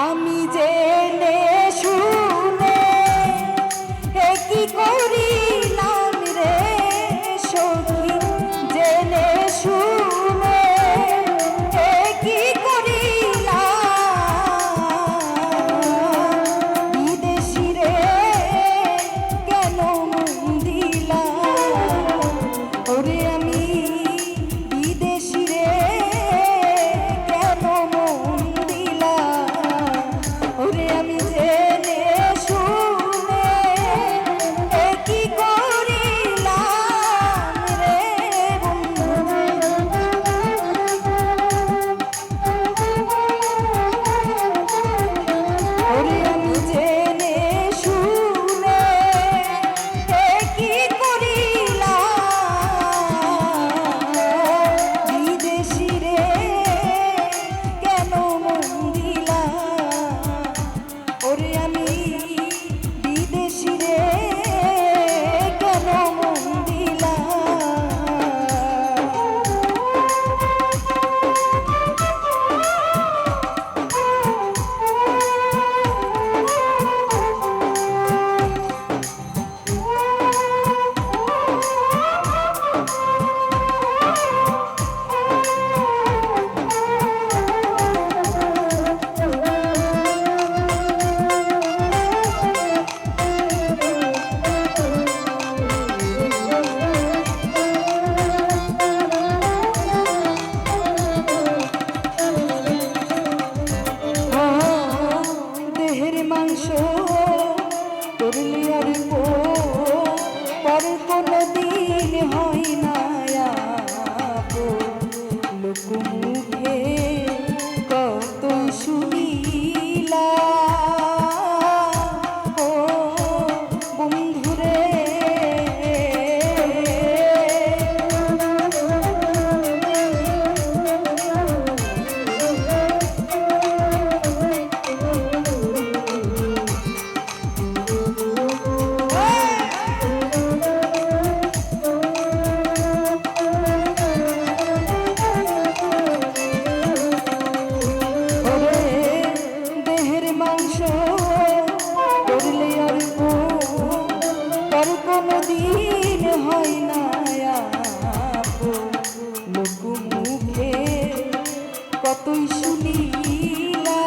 আমি জেনে শুনে কি করিলাম लीला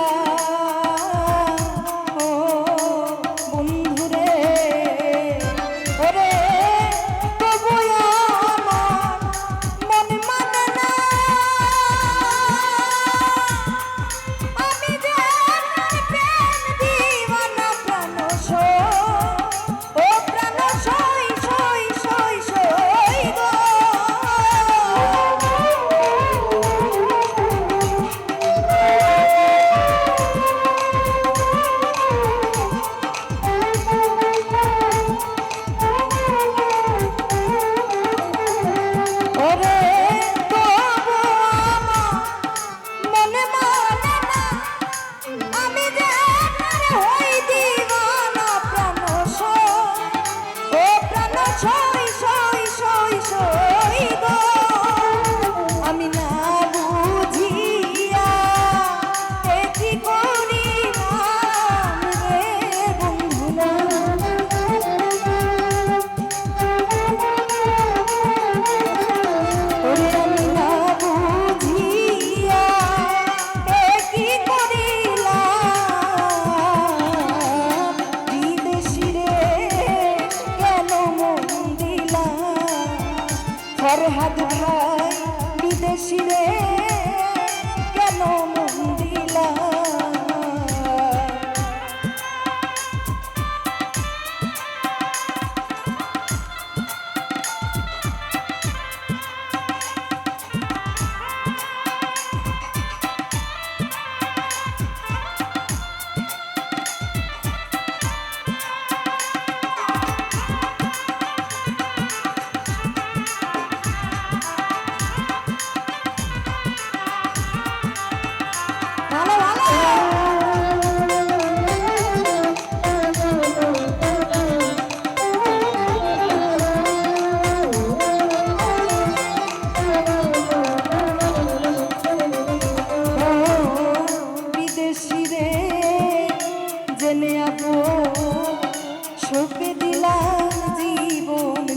had to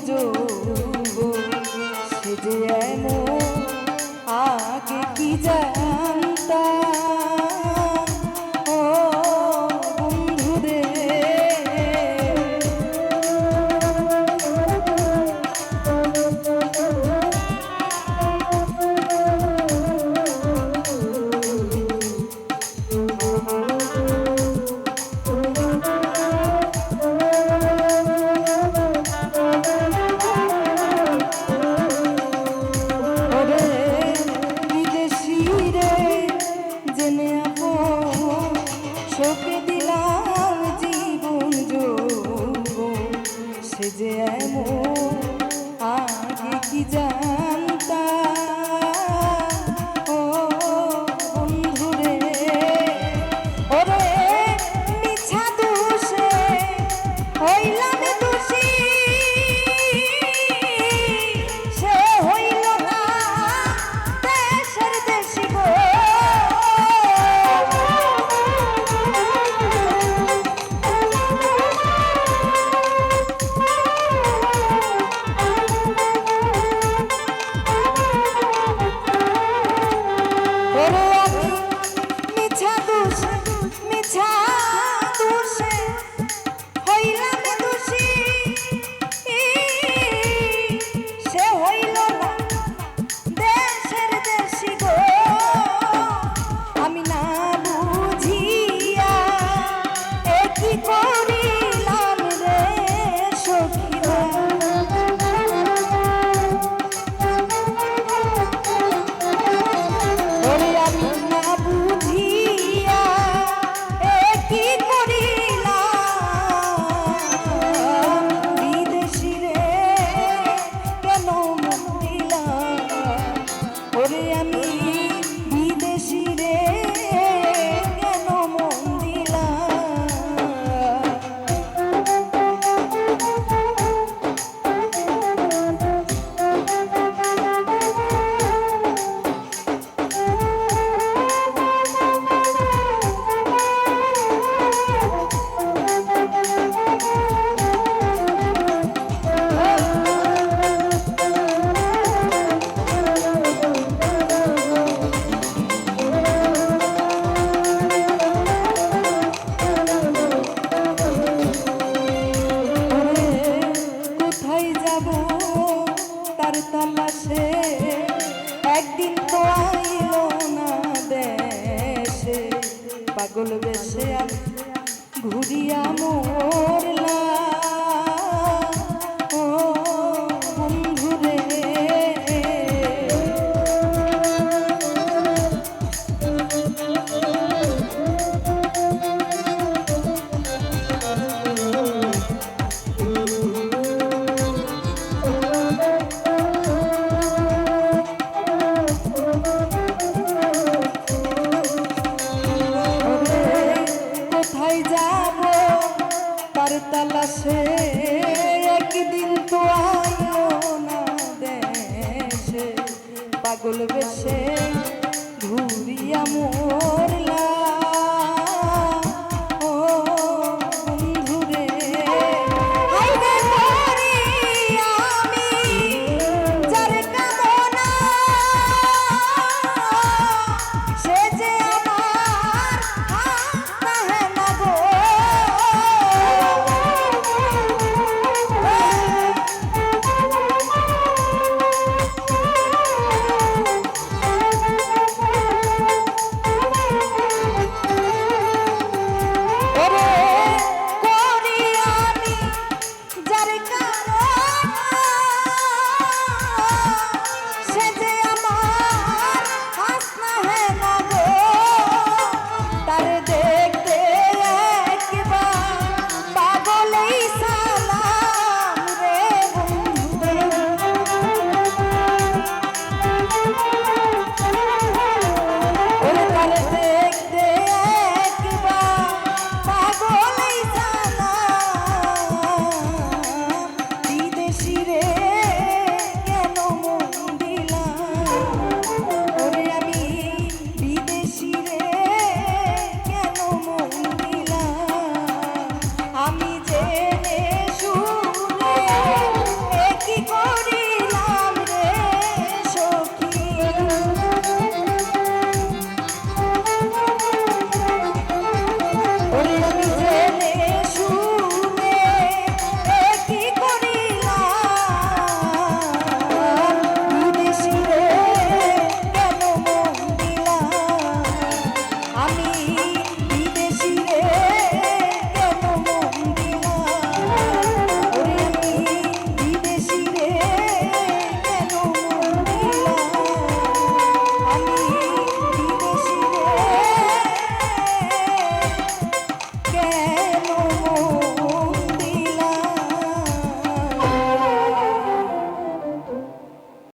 যৌব সে যে এমন আগে কি যায়? পাগল বেশে ঘুরিয়া মোর তালা সে একদিন তো আলো না দেশে। পাগল বেশে